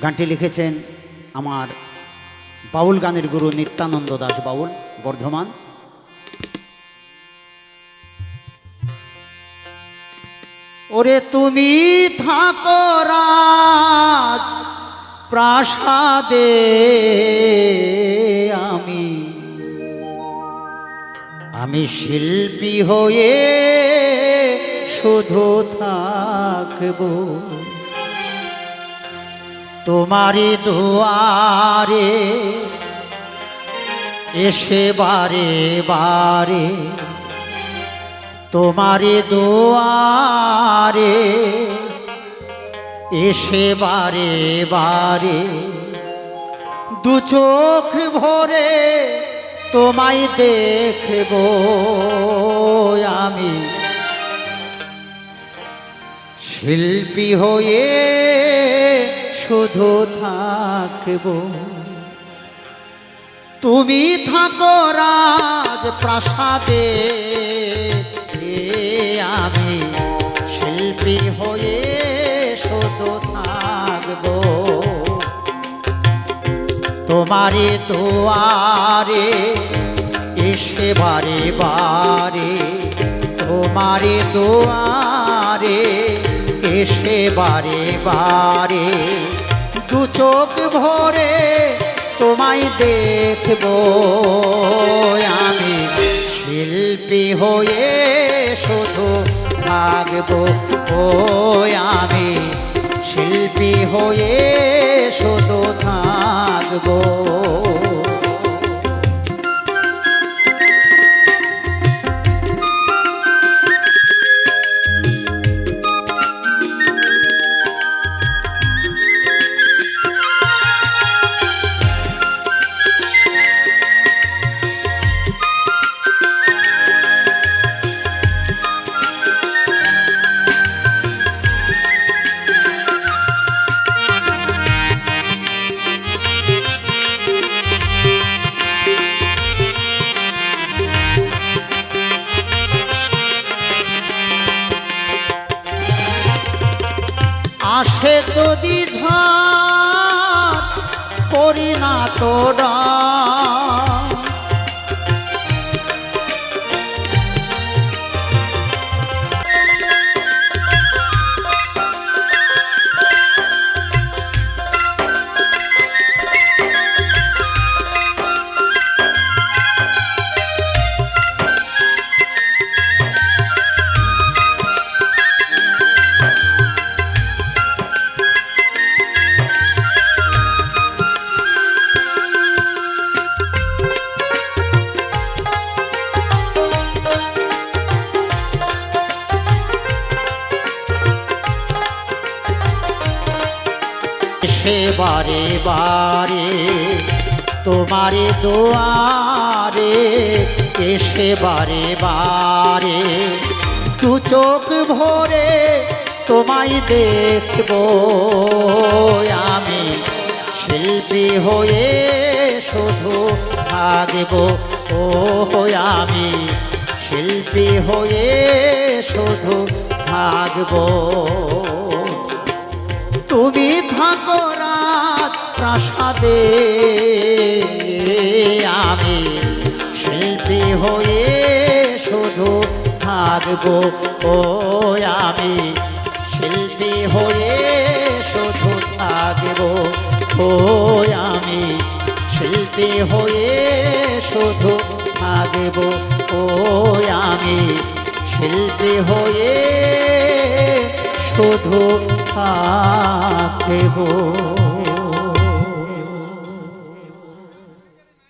গানটি লিখেছেন আমার বাউল গানের গুরু নিত্যানন্দ দাস বাউল, বর্ধমান। ওরে তুমি থাকো রাজ প্রাসাদে আমি। আমি শিল্পী হয়ে শুধু থাকব। তোমারই দুয়ারে এসে বারে বারে তোমারে দুয়ারে এসে বারে বারে, দু চোখ ভরে তোমায় দেখব আমি। শিল্পী হয়ে শুধু থাকব। তুমি থাকো রাজ প্রাসাদে আমি শিল্পী হয়ে শুধু থাকব। তোমারে দুয়ারে, এসে বারে বারে তোমারে দুয়ারে এসে বারে বারে দু চোখ ভরে তোমায় দেখব। আমি শিল্পী হয়ে শুধু থাকব ও আমি শিল্পী হয়ে শুধু থাকব। আসে তো দিঝা করি না তোরা সে বারে বারে তোমারে দোয়ারে এসে বারে বারে দু চোখ ভরে তোমায় দেখব আমি শিল্পী হয়ে শুধু থাকব। ও আমি শিল্পী হয়ে শুধু থাকব। তুমি থাকো রাত প্রাসাদে। আমি শিল্পী হয়ে শুধু থাকব। ও, আমি শিল্পী হয়ে শুধু থাকব। ও, আমি শিল্পী হয়ে শুধু থাকব। ও, আমি শিল্পী হয়ে শুধু থাকব।